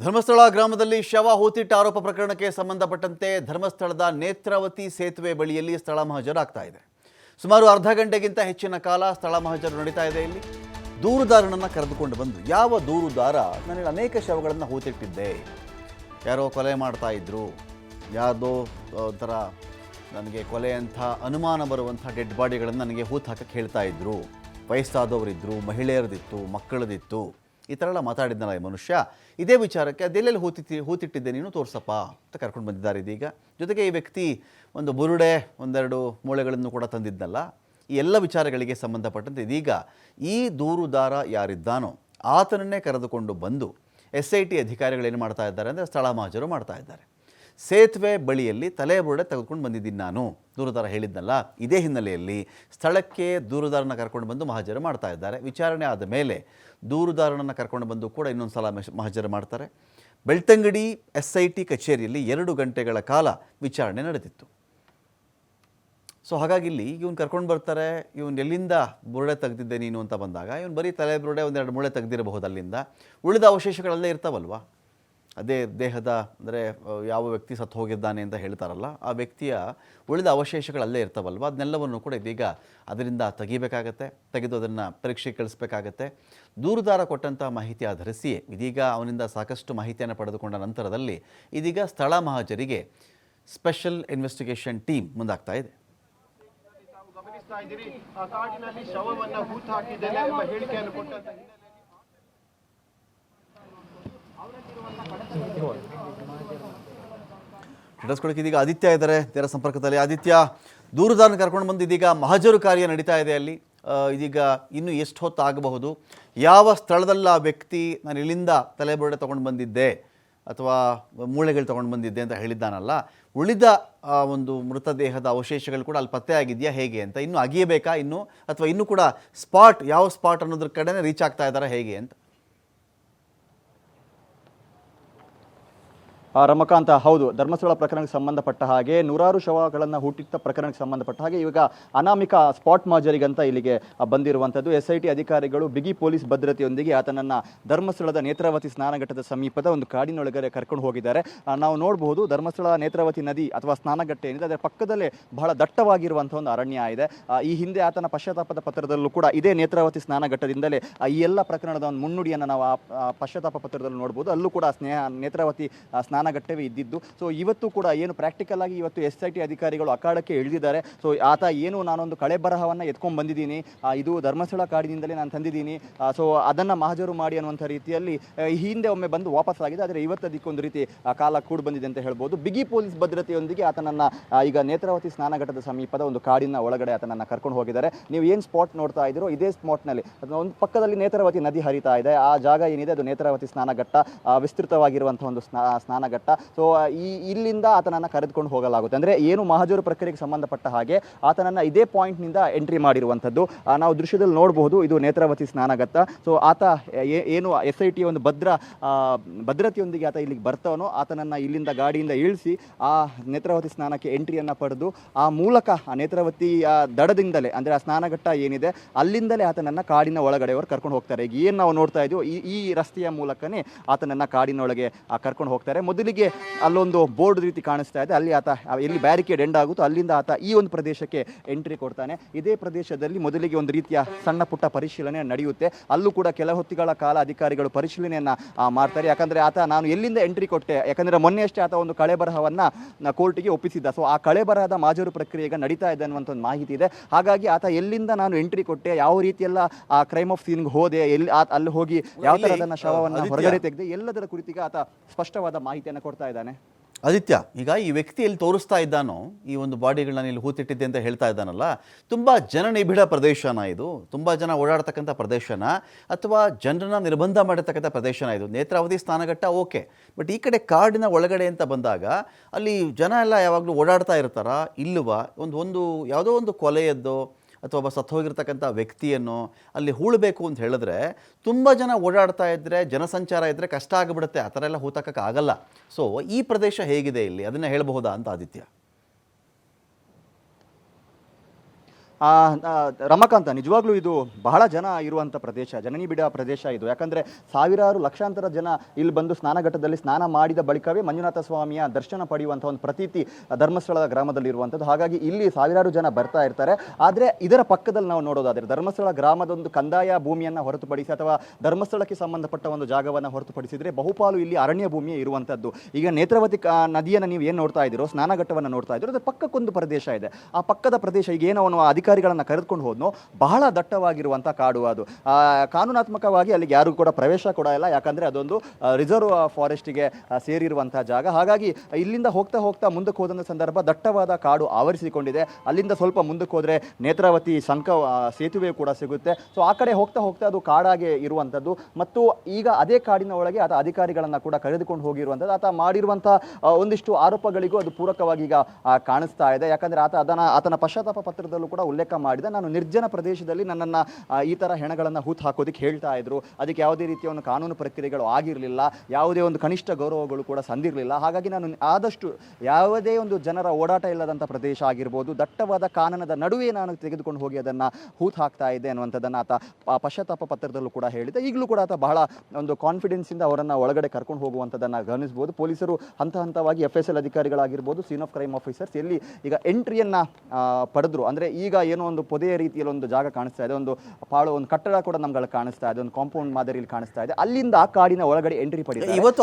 ಧರ್ಮಸ್ಥಳ ಗ್ರಾಮದಲ್ಲಿ ಶವ ಹೂತಿಟ್ಟ ಆರೋಪ ಪ್ರಕರಣಕ್ಕೆ ಸಂಬಂಧಪಟ್ಟಂತೆ ಧರ್ಮಸ್ಥಳದ ನೇತ್ರಾವತಿ ಸೇತುವೆ ಬಳಿಯಲ್ಲಿ ಸ್ಥಳ ಮಹಜರಾಗ್ತಾ ಇದೆ. ಸುಮಾರು ಅರ್ಧ ಗಂಟೆಗಿಂತ ಹೆಚ್ಚಿನ ಕಾಲ ಸ್ಥಳ ಮಹಜರು ನಡೀತಾ ಇದೆ ಇಲ್ಲಿ. ದೂರುದಾರನನ್ನು ಕರೆದುಕೊಂಡು ಬಂದು ಯಾವ ದೂರುದಾರ ನನಗೆ ಅನೇಕ ಶವಗಳನ್ನು ಹೂತಿಟ್ಟಿದ್ದೆ. ಯಾರೋ ಕೊಲೆ ಮಾಡ್ತಾ ಇದ್ರು. ಯಾರ್ದೋ ಆ, ಒಂಥರ ನನಗೆ ಕೊಲೆ ಅಂಥ ಅನುಮಾನ ಬರುವಂಥ ಡೆಡ್ ಬಾಡಿಗಳನ್ನು ನನಗೆ ಹೂತು ಹಾಕಕ್ಕೆ ಹೇಳ್ತಾ ಇದ್ರು. ವಯಸ್ಸಾದವರಿದ್ದರು ಮಹಿಳೆಯರದಿತ್ತು ಮಕ್ಕಳದಿತ್ತು. ಈ ಥರ ಎಲ್ಲ ಮಾತಾಡಿದ್ನಲ್ಲ ಈ ಮನುಷ್ಯ. ಇದೇ ವಿಚಾರಕ್ಕೆ ಅದೆಲ್ಲೆಲ್ಲಿ ಹೂತಿ ಹೂತಿಟ್ಟಿದ್ದೆ ನೀನು ತೋರ್ಸಪ್ಪ ಅಂತ ಕರ್ಕೊಂಡು ಬಂದಿದ್ದಾರೆ ಇದೀಗ. ಜೊತೆಗೆ ಈ ವ್ಯಕ್ತಿ ಒಂದು ಬುರುಡೆ, ಒಂದೆರಡು ಮೂಳೆಗಳನ್ನು ಕೂಡ ತಂದಿದ್ನಲ್ಲ ಈ ಎಲ್ಲ ವಿಚಾರಗಳಿಗೆ ಸಂಬಂಧಪಟ್ಟಂತೆ ಇದೀಗ ಈ ದೂರುದಾರ ಯಾರಿದ್ದಾನೋ ಆತನನ್ನೇ ಕರೆದುಕೊಂಡು ಬಂದು ಎಸ್ ಐ ಟಿ ಅಧಿಕಾರಿಗಳೇನು ಮಾಡ್ತಾ ಇದ್ದಾರೆ ಅಂದರೆ ಸ್ಥಳ ಮಾಜರು ಮಾಡ್ತಾ ಇದ್ದಾರೆ. ಸೇತುವೆ ಬಳಿಯಲ್ಲಿ ತಲೆ ಬುರುಡೆ ತೆಗೆದುಕೊಂಡು ಬಂದಿದ್ದೀನಿ ನಾನು. ದೂರದಾರ ಹೇಳಿದ್ನಲ್ಲ, ಇದೇ ಹಿನ್ನೆಲೆಯಲ್ಲಿ ಸ್ಥಳಕ್ಕೆ ದೂರುದಾರನ ಕರ್ಕೊಂಡು ಬಂದು ಮಹಾಜರು ಮಾಡ್ತಾ ಇದ್ದಾರೆ. ವಿಚಾರಣೆ ಆದ ಮೇಲೆ ದೂರುದಾರನನ್ನು ಕರ್ಕೊಂಡು ಬಂದು ಕೂಡ ಇನ್ನೊಂದು ಸಲ ಮಹಾಜರು ಮಾಡ್ತಾರೆ. ಬೆಳ್ತಂಗಡಿ ಎಸ್ ಐ ಟಿ ಕಚೇರಿಯಲ್ಲಿ ಎರಡು ಗಂಟೆಗಳ ಕಾಲ ವಿಚಾರಣೆ ನಡೆದಿತ್ತು. ಸೊ ಹಾಗಾಗಿ ಇಲ್ಲಿ ಇವ್ನು ಕರ್ಕೊಂಡು ಬರ್ತಾರೆ, ಇವನು ಎಲ್ಲಿಂದ ಬುರುಡೆ ತೆಗೆದಿದ್ದೆ ನೀನು ಅಂತ ಬಂದಾಗ, ಇವನು ಬರೀ ತಲೆ ಬುರುಡೆ ಒಂದೆರಡು ಮೂಳೆ ತೆಗೆದಿರಬಹುದು ಅಲ್ಲಿಂದ. ಉಳಿದ ಅವಶೇಷಗಳಲ್ಲೇ ಇರ್ತಾವಲ್ವಾ? ಅದೇ ದೇಹದ ಅಂದರೆ ಯಾವ ವ್ಯಕ್ತಿ ಸತ್ತು ಹೋಗಿದ್ದಾನೆ ಅಂತ ಹೇಳ್ತಾರಲ್ಲ, ಆ ವ್ಯಕ್ತಿಯ ಉಳಿದ ಅವಶೇಷಗಳಲ್ಲೇ ಇರ್ತಾವಲ್ವ? ಅದನ್ನೆಲ್ಲವನ್ನು ಕೂಡ ಇದೀಗ ಅದರಿಂದ ತೆಗಿಬೇಕಾಗತ್ತೆ, ತೆಗೆದು ಅದನ್ನು ಪರೀಕ್ಷೆಗೆ ಕಳಿಸ್ಬೇಕಾಗತ್ತೆ. ದೂರುದಾರ ಕೊಟ್ಟಂಥ ಮಾಹಿತಿ ಆಧರಿಸಿ ಇದೀಗ ಅವನಿಂದ ಸಾಕಷ್ಟು ಮಾಹಿತಿಯನ್ನು ಪಡೆದುಕೊಂಡ ನಂತರದಲ್ಲಿ ಇದೀಗ ಸ್ಥಳ ಮಹಾಜರಿಗೆ ಸ್ಪೆಷಲ್ ಇನ್ವೆಸ್ಟಿಗೇಷನ್ ಟೀಮ್ ಮುಂದಾಗ್ತಾ ಇದೆ. ಕಾಡಿನಲ್ಲಿ ಶವವನ್ನು ಹೂತು ಹಾಕಿದ್ದೇನೆ ಎಂಬ ಹೇಳಿಕೆಯನ್ನು ಕೊಟ್ಟಂತ ಹಿಡಿಸ್ಕೊಳ್ಳೋಕೆ ಇದೀಗ ಆದಿತ್ಯ ಇದ್ದಾರೆ ನೇರ ಸಂಪರ್ಕದಲ್ಲಿ. ಆದಿತ್ಯ, ದೂರದಾರನ ಕರ್ಕೊಂಡು ಬಂದು ಇದೀಗ ಮಹಜರು ಕಾರ್ಯ ನಡೀತಾ ಇದೆ ಅಲ್ಲಿ. ಇದೀಗ ಇನ್ನು ಎಷ್ಟು ಹೊತ್ತು ಆಗಬಹುದು ಯಾವ ಸ್ಥಳದಲ್ಲಿ ಆ ವ್ಯಕ್ತಿ ನಾನು ಇಲ್ಲಿಂದ ತಲೆಬುರುಡೆ ತೊಗೊಂಡು ಬಂದಿದ್ದೆ ಅಥವಾ ಮೂಳೆಗಳು ತೊಗೊಂಡು ಬಂದಿದ್ದೆ ಅಂತ ಹೇಳಿದ್ದಾನಲ್ಲ, ಉಳಿದ ಒಂದು ಮೃತದೇಹದ ಅವಶೇಷಗಳು ಕೂಡ ಅಲ್ಲಿ ಪತ್ತೆ ಆಗಿದೆಯಾ ಹೇಗೆ ಅಂತ, ಇನ್ನೂ ಅಗಿಯಬೇಕಾ, ಇನ್ನು, ಅಥವಾ ಇನ್ನೂ ಕೂಡ ಸ್ಪಾಟ್, ಯಾವ ಸ್ಪಾಟ್ ಅನ್ನೋದ್ರ ಕಡೆನೇ ರೀಚ್ ಆಗ್ತಾ ಇದ್ದಾರಾ ಹೇಗೆ ಅಂತ. ರಮಕಾಂತ ಹೌದು ಧರ್ಮಸ್ಥಳ ಪ್ರಕರಣಕ್ಕೆ ಸಂಬಂಧಪಟ್ಟ ಹಾಗೆ ನೂರಾರು ಶವಗಳನ್ನು ಹುಟ್ಟಿಟ್ಟ ಪ್ರಕರಣಕ್ಕೆ ಸಂಬಂಧಪಟ್ಟ ಹಾಗೆ ಇವಾಗ ಅನಾಮಿಕ ಸ್ಪಾಟ್ ಮಾಜರಿಗಂತ ಇಲ್ಲಿಗೆ ಬಂದಿರುವಂಥದ್ದು. ಎಸ್ ಐ ಟಿ ಅಧಿಕಾರಿಗಳು ಬಿಗಿ ಪೊಲೀಸ್ ಭದ್ರತೆಯೊಂದಿಗೆ ಆತನನ್ನು ಧರ್ಮಸ್ಥಳದ ನೇತ್ರಾವತಿ ಸ್ನಾನಘಟ್ಟದ ಸಮೀಪದ ಒಂದು ಕಾಡಿನೊಳಗರೆ ಕರ್ಕೊಂಡು ಹೋಗಿದ್ದಾರೆ. ನಾವು ನೋಡಬಹುದು ಧರ್ಮಸ್ಥಳ ನೇತ್ರಾವತಿ ನದಿ ಅಥವಾ ಸ್ನಾನಘಟ್ಟೆ ಏನಿದೆ ಅದರ ಪಕ್ಕದಲ್ಲೇ ಬಹಳ ದಟ್ಟವಾಗಿರುವಂಥ ಒಂದು ಅರಣ್ಯ ಇದೆ. ಈ ಹಿಂದೆ ಆತನ ಪಶ್ಚಾತ್ತಾಪದ ಪತ್ರದಲ್ಲೂ ಕೂಡ ಇದೇ ನೇತ್ರಾವತಿ ಸ್ನಾನಘಟ್ಟದಿಂದಲೇ ಈ ಎಲ್ಲ ಪ್ರಕರಣದ ಒಂದು ಮುನ್ನುಡಿಯನ್ನು ನಾವು ಆ ಪಶ್ಚಾತ್ತಾಪ ಪತ್ರದಲ್ಲಿ ನೋಡ್ಬೋದು ಅಲ್ಲೂ ಕೂಡ ಸ್ನೇಹ ನೇತ್ರಾವತಿ ಆ, ಸ್ನಾನಘಟ್ಟವೇ ಇದ್ದಿದ್ದು. ಸೊ ಇವತ್ತು ಕೂಡ ಏನು ಪ್ರಾಕ್ಟಿಕಲ್ ಆಗಿ ಇವತ್ತು ಎಸ್ ಐ ಟಿ ಅಧಿಕಾರಿಗಳು ಅಖಾಡಕ್ಕೆ ಇಳಿದಿದ್ದಾರೆ. ಸೊ ಆತ ಏನು ನಾನೊಂದು ಕಳೆ ಬರಹವನ್ನು ಎತ್ಕೊಂಡು ಬಂದಿದ್ದೀನಿ. ಇದು ಧರ್ಮಸ್ಥಳ ಕಾಡಿನಿಂದಲೇ ನಾನು ತಂದಿದ್ದೀನಿ. ಸೊ ಅದನ್ನು ಮಹಾಜರು ಮಾಡಿ ಅನ್ನುವಂಥ ರೀತಿಯಲ್ಲಿ ಹಿಂದೆ ಒಮ್ಮೆ ಬಂದು ವಾಪಸ್ ಆಗಿದೆ ಆದರೆ ಇವತ್ತು ಅದಕ್ಕೊಂದು ರೀತಿ ಕಾಲ ಕೂಡ ಬಂದಿದೆ ಅಂತ ಹೇಳ್ಬೋದು. ಬಿಗಿ ಪೊಲೀಸ್ ಭದ್ರತೆಯೊಂದಿಗೆ ಆತನನ್ನು ಈಗ ನೇತ್ರಾವತಿ ಸ್ನಾನಘಟ್ಟದ ಸಮೀಪದ ಒಂದು ಕಾಡಿನ ಒಳಗಡೆ ಆತನನ್ನು ಕರ್ಕೊಂಡು ಹೋಗಿದ್ದಾರೆ. ನೀವು ಏನು ಸ್ಪಾಟ್ ನೋಡ್ತಾ ಇದ್ದೀರೋ ಇದೇ ಸ್ಪಾಟ್ನಲ್ಲಿ ನಲ್ಲಿ. ಒಂದು ಪಕ್ಕದಲ್ಲಿ ನೇತ್ರಾವತಿ ನದಿ ಹರಿತಾ ಇದೆ. ಆ ಜಾಗ ಏನಿದೆ? ಅದು ನೇತ್ರಾವತಿ ಸ್ನಾನಘಟ್ಟ. ವಿಸ್ತೃತವಾಗಿರುವಂಥ ಒಂದು ಸ್ನಾ ಸ್ನಾನಘಟ್ಟ ಸೊ ಈ, ಇಲ್ಲಿಂದ ಆತನನ್ನು ಕರೆದುಕೊಂಡು ಹೋಗಲಾಗುತ್ತೆ. ಅಂದರೆ ಏನು ಮಹಜರು ಪ್ರಕ್ರಿಯೆಗೆ ಸಂಬಂಧಪಟ್ಟ ಹಾಗೆ ಆತನನ್ನು ಇದೇ ಪಾಯಿಂಟ್ನಿಂದ ಎಂಟ್ರಿ ಮಾಡಿರುವಂಥದ್ದು. ನಾವು ದೃಶ್ಯದಲ್ಲಿ ನೋಡಬಹುದು, ಇದು ನೇತ್ರಾವತಿ ಸ್ನಾನಘಟ್ಟ ಸೊ ಆತ ಏನು ಎಸ್ ಐ ಟಿ ಒಂದು ಭದ್ರ ಭದ್ರತೆಯೊಂದಿಗೆ ಆತ ಇಲ್ಲಿಗೆ ಬರ್ತಾವನೋ ಆತನನ್ನು ಇಲ್ಲಿಂದ ಗಾಡಿಯಿಂದ ಇಳಿಸಿ ಆ ನೇತ್ರಾವತಿ ಸ್ನಾನಕ್ಕೆ ಎಂಟ್ರಿಯನ್ನು ಪಡೆದು, ಆ ಮೂಲಕ, ಆ ನೇತ್ರಾವತಿಯ ದಡದಿಂದಲೇ, ಅಂದರೆ ಆ ಸ್ನಾನಘಟ್ಟ ಏನಿದೆ, ಅಲ್ಲಿಂದಲೇ ಆತನನ್ನು ಕಾಡಿನ ಒಳಗಡೆಯವರು ಕರ್ಕೊಂಡು ಹೋಗ್ತಾರೆ. ಈಗ ಏನು ನಾವು ನೋಡ್ತಾ ಇದೀವೋ, ಈ ಈ ರಸ್ತೆಯ ಮೂಲಕನೇ ಆತನನ್ನು ಕಾಡಿನೊಳಗೆ ಕರ್ಕೊಂಡು ಹೋಗ್ತಾರೆ. ಮೊದಲಿಗೆ ಅಲ್ಲೊಂದು ಬೋರ್ಡ್ ರೀತಿ ಕಾಣಿಸ್ತಾ ಇದೆ. ಅಲ್ಲಿ ಆತ ಎಲ್ಲಿ ಬ್ಯಾರಿಕೇಡ್ ಎಂಡ್ ಆಗುತ್ತೋ ಅಲ್ಲಿಂದ ಆತ ಈ ಒಂದು ಪ್ರದೇಶಕ್ಕೆ ಎಂಟ್ರಿ ಕೊಡ್ತಾನೆ. ಇದೇ ಪ್ರದೇಶದಲ್ಲಿ ಮೊದಲಿಗೆ ಒಂದು ರೀತಿಯ ಸಣ್ಣ ಪುಟ್ಟ ಪರಿಶೀಲನೆ ನಡೆಯುತ್ತೆ. ಅಲ್ಲೂ ಕೂಡ ಕೆಲ ಹೊತ್ತಿಗಳ ಕಾಲ ಅಧಿಕಾರಿಗಳು ಪರಿಶೀಲನೆಯನ್ನು ಮಾಡ್ತಾರೆ. ಯಾಕಂದರೆ ಆತ ನಾನು ಎಲ್ಲಿಂದ ಎಂಟ್ರಿ ಕೊಟ್ಟೆ? ಯಾಕಂದರೆ ಮೊನ್ನೆಯಷ್ಟೇ ಆತ ಒಂದು ಕಳೆ ಬರಹವನ್ನು ಕೋರ್ಟಿಗೆ ಒಪ್ಪಿಸಿದ್ದ. ಸೊ ಆ ಕಳೆ ಬರಹದ ಮಾಜರು ಪ್ರಕ್ರಿಯೆ ಈಗ ನಡೀತಾ ಇದೆ ಅನ್ನುವಂಥ ಒಂದು ಮಾಹಿತಿ ಇದೆ. ಹಾಗಾಗಿ ಆತ ಎಲ್ಲಿಂದ ನಾನು ಎಂಟ್ರಿ ಕೊಟ್ಟೆ? ಯಾವ ರೀತಿಯೆಲ್ಲ ಆ ಕ್ರೈಮ್ ಆಫ್ ಸೀನ್ಗೆ ಹೋದೆ? ಎಲ್ಲಿ ಅಲ್ಲಿ ಹೋಗಿ ಯಾವ ಥರ ಅದನ್ನು ಶವವನ್ನು. ಹೊರಗಡೆ ತೆಗೆದೆ? ಎಲ್ಲದರ ಕುರಿತಿಗೆ ಆತ ಸ್ಪಷ್ಟವಾದ ಮಾಹಿತಿಯನ್ನು ಕೊಡ್ತಾ ಇದ್ದಾನೆ. ಆದಿತ್ಯ, ಈಗ ಈ ವ್ಯಕ್ತಿ ಎಲ್ಲಿ ತೋರಿಸ್ತಾ ಇದ್ದಾನೋ, ಈ ಒಂದು ಬಾಡಿಗಳನ್ನ ಇಲ್ಲಿ ಹೂತಿಟ್ಟಿದ್ದೆ ಅಂತ ಹೇಳ್ತಾ ಇದ್ದಾನಲ್ಲ, ತುಂಬ ಜನನಿಬಿಡ ಪ್ರದೇಶನ ಇದು, ತುಂಬ ಜನ ಓಡಾಡ್ತಕ್ಕಂಥ ಪ್ರದೇಶನ, ಅಥವಾ ಜನರನ್ನ ನಿರ್ಬಂಧ ಮಾಡಿರ್ತಕ್ಕಂಥ ಪ್ರದೇಶನ ಇದು, ನೇತ್ರಾವಧಿ ಸ್ನಾನಘಟ್ಟ ಓಕೆ, ಬಟ್ ಈ ಕಡೆ ಕಾಡಿನ ಒಳಗಡೆ ಅಂತ ಬಂದಾಗ, ಅಲ್ಲಿ ಜನ ಎಲ್ಲ ಯಾವಾಗಲೂ ಓಡಾಡ್ತಾ ಇರ್ತಾರ, ಇಲ್ಲವ, ಒಂದು ಒಂದು, ಯಾವುದೋ ಒಂದು ಕೊಲೆಯದ್ದೋ ಅಥವಾ ಒಬ್ಬ ಸತ್ತು ಹೋಗಿರ್ತಕ್ಕಂಥ ವ್ಯಕ್ತಿಯನ್ನು ಅಲ್ಲಿ ಹೂಳಬೇಕು ಅಂತ ಹೇಳಿದ್ರೆ ತುಂಬ ಜನ ಓಡಾಡ್ತಾ ಇದ್ದರೆ ಜನಸಂಚಾರ ಇದ್ದರೆ ಕಷ್ಟ ಆಗಿಬಿಡುತ್ತೆ. ಆ ಥರ ಎಲ್ಲ ಹೂತಕ್ಕಾಗಲ್ಲ ಸೊ ಈ ಪ್ರದೇಶ ಹೇಗಿದೆ ಇಲ್ಲಿ? ಅದನ್ನು ಹೇಳಬಹುದಾ ಅಂತ ಆದಿತ್ಯ ಆ, ಆ, ರಮಕಾಂತ, ನಿಜವಾಗ್ಲೂ ಇದು ಬಹಳ ಜನ ಇರುವಂಥ ಪ್ರದೇಶ ಜನನಿಬಿಡ ಪ್ರದೇಶ ಇದು. ಯಾಕಂದ್ರೆ ಸಾವಿರಾರು ಲಕ್ಷಾಂತರ ಜನ ಇಲ್ಲಿ ಬಂದು ಸ್ನಾನಘಟ್ಟದಲ್ಲಿ ಸ್ನಾನ ಮಾಡಿದ ಬಳಿಕವೇ ಮಂಜುನಾಥ ಸ್ವಾಮಿಯ ದರ್ಶನ ಪಡೆಯುವಂಥ ಒಂದು ಪ್ರತೀತಿ ಧರ್ಮಸ್ಥಳದ ಗ್ರಾಮದಲ್ಲಿ ಇರುವಂಥದ್ದು ಹಾಗಾಗಿ ಇಲ್ಲಿ ಸಾವಿರಾರು ಜನ ಬರ್ತಾ ಇರ್ತಾರೆ. ಆದರೆ ಇದರ ಪಕ್ಕದಲ್ಲಿ ನಾವು ನೋಡೋದಾದ್ರೆ ಧರ್ಮಸ್ಥಳ ಗ್ರಾಮದ ಒಂದು ಕಂದಾಯ ಭೂಮಿಯನ್ನು ಹೊರತುಪಡಿಸಿ ಅಥವಾ ಧರ್ಮಸ್ಥಳಕ್ಕೆ ಸಂಬಂಧಪಟ್ಟ ಒಂದು ಜಾಗವನ್ನು ಹೊರತುಪಡಿಸಿದ್ರೆ ಬಹುಪಾಲು ಇಲ್ಲಿ ಅರಣ್ಯ ಭೂಮಿಯೇ ಇರುವಂಥದ್ದು ಈಗ ನೇತ್ರಾವತಿ ನದಿಯನ್ನು ನೀವು ಏನು ನೋಡ್ತಾ ಇದ್ದೀರೋ, ಸ್ನಾನಘಟ್ಟವನ್ನು ನೋಡ್ತಾ ಇದ್ದೀರೋ, ಅದರ ಪಕ್ಕಕ್ಕೊಂದು ಪ್ರದೇಶ ಇದೆ. ಆ ಪಕ್ಕದ ಪ್ರದೇಶ ಈಗ ಏನೋ ಅವನು ಅಧಿಕಾರಿಗಳನ್ನು ಕರೆದುಕೊಂಡು ಹೋದ್ನೋ, ಬಹಳ ದಟ್ಟವಾಗಿರುವಂಥ ಕಾಡು ಅದು. ಕಾನೂನಾತ್ಮಕವಾಗಿ ಅಲ್ಲಿಗೆ ಯಾರಿಗೂ ಕೂಡ ಪ್ರವೇಶ ಕೂಡ ಇಲ್ಲ. ಯಾಕಂದರೆ ಅದೊಂದು ರಿಸರ್ವ್ ಫಾರೆಸ್ಟಿಗೆ ಸೇರಿರುವಂಥ ಜಾಗ. ಹಾಗಾಗಿ ಇಲ್ಲಿಂದ ಹೋಗ್ತಾ ಹೋಗ್ತಾ ಮುಂದಕ್ಕೆ ಹೋದಂಥ ಸಂದರ್ಭ ದಟ್ಟವಾದ ಕಾಡು ಆವರಿಸಿಕೊಂಡಿದೆ. ಅಲ್ಲಿಂದ ಸ್ವಲ್ಪ ಮುಂದಕ್ಕೆ ಹೋದರೆ ನೇತ್ರಾವತಿ ಸಂಕ ಸೇತುವೆ ಕೂಡ ಸಿಗುತ್ತೆ. ಸೊ ಆ ಕಡೆ ಹೋಗ್ತಾ ಹೋಗ್ತಾ ಅದು ಕಾಡಾಗೆ ಇರುವಂಥದ್ದು ಮತ್ತು ಈಗ ಅದೇ ಕಾಡಿನ ಒಳಗೆ ಆತ ಅಧಿಕಾರಿಗಳನ್ನು ಕೂಡ ಕರೆದುಕೊಂಡು ಹೋಗಿರುವಂಥದ್ದು ಆತ ಮಾಡಿರುವಂಥ ಒಂದಿಷ್ಟು ಆರೋಪಗಳಿಗೂ ಅದು ಪೂರಕವಾಗಿ ಈಗ ಕಾಣಿಸ್ತಾ ಇದೆ. ಯಾಕಂದರೆ ಆತ ಅದನ್ನು, ಆತನ ಪಶ್ಚಾತ್ತಾಪ ಪತ್ರದಲ್ಲೂ ಕೂಡ ಉಲ್ಲೇಖ ಮಾಡಿದ ನಾನು ನಿರ್ಜನ ಪ್ರದೇಶದಲ್ಲಿ ನನ್ನನ್ನು ಈ ಥರ ಹೆಣಗಳನ್ನು ಹೂತು ಹಾಕೋದಕ್ಕೆ ಹೇಳ್ತಾ ಇದ್ರು. ಅದಕ್ಕೆ ಯಾವುದೇ ರೀತಿಯ ಒಂದು ಕಾನೂನು ಪ್ರಕ್ರಿಯೆಗಳು ಆಗಿರಲಿಲ್ಲ. ಯಾವುದೇ ಒಂದು ಕನಿಷ್ಠ ಗೌರವಗಳು ಕೂಡ ಸಂದಿರಲಿಲ್ಲ. ಹಾಗಾಗಿ ನಾನು ಆದಷ್ಟು ಯಾವುದೇ ಒಂದು ಜನರ ಓಡಾಟ ಇಲ್ಲದಂಥ ಪ್ರದೇಶ ಆಗಿರ್ಬೋದು, ದಟ್ಟವಾದ ಕಾನನದ ನಡುವೆ ನಾನು ತೆಗೆದುಕೊಂಡು ಹೋಗಿ ಅದನ್ನು ಹೂತು ಹಾಕ್ತಾ ಇದ್ದೆ ಅನ್ನುವಂಥದ್ದನ್ನು ಆತ ಪಶ್ಚಾತ್ತಾಪ ಪತ್ರದಲ್ಲೂ ಕೂಡ ಹೇಳಿದೆ ಈಗಲೂ ಕೂಡ ಆತ ಬಹಳ ಒಂದು ಕಾನ್ಫಿಡೆನ್ಸಿಂದ ಅವರನ್ನು ಒಳಗಡೆ ಕರ್ಕೊಂಡು ಹೋಗುವಂಥದ್ದನ್ನು ಗಮನಿಸ್ಬೋದು. ಪೊಲೀಸರು ಹಂತ ಹಂತವಾಗಿ ಎಫ್ ಎಸ್ ಎಲ್ ಅಧಿಕಾರಿಗಳಾಗಿರ್ಬೋದು ಸೀನ್ ಆಫ್ ಕ್ರೈಮ್ ಆಫೀಸರ್ಸ್ ಎಲ್ಲಿ ಈಗ ಎಂಟ್ರಿಯನ್ನು ಪಡೆದ್ರು. ಅಂದರೆ ಈಗ ಏನೋ ಒಂದು ಪೊದೆಯ ರೀತಿಯಲ್ಲಿ ಒಂದು ಜಾಗ ಕಾಣಿಸ್ತಾ ಇದೆ, ಒಂದು ಪಾಳು, ಒಂದು ಕಟ್ಟಡ ಕೂಡ ನಮ್ಗಳು ಕಾಣಿಸ್ತಾ ಇದೆ, ಒಂದು ಕಾಂಪೌಂಡ್ ಮಾದರಿಯಲ್ಲಿ ಕಾಣಿಸ್ತಾ ಇದೆ. ಅಲ್ಲಿಂದ ಆ ಕಾಡಿನ ಒಳಗಡೆ ಎಂಟ್ರಿ ಪಡೆಯುತ್ತೆ ಇವತ್ತು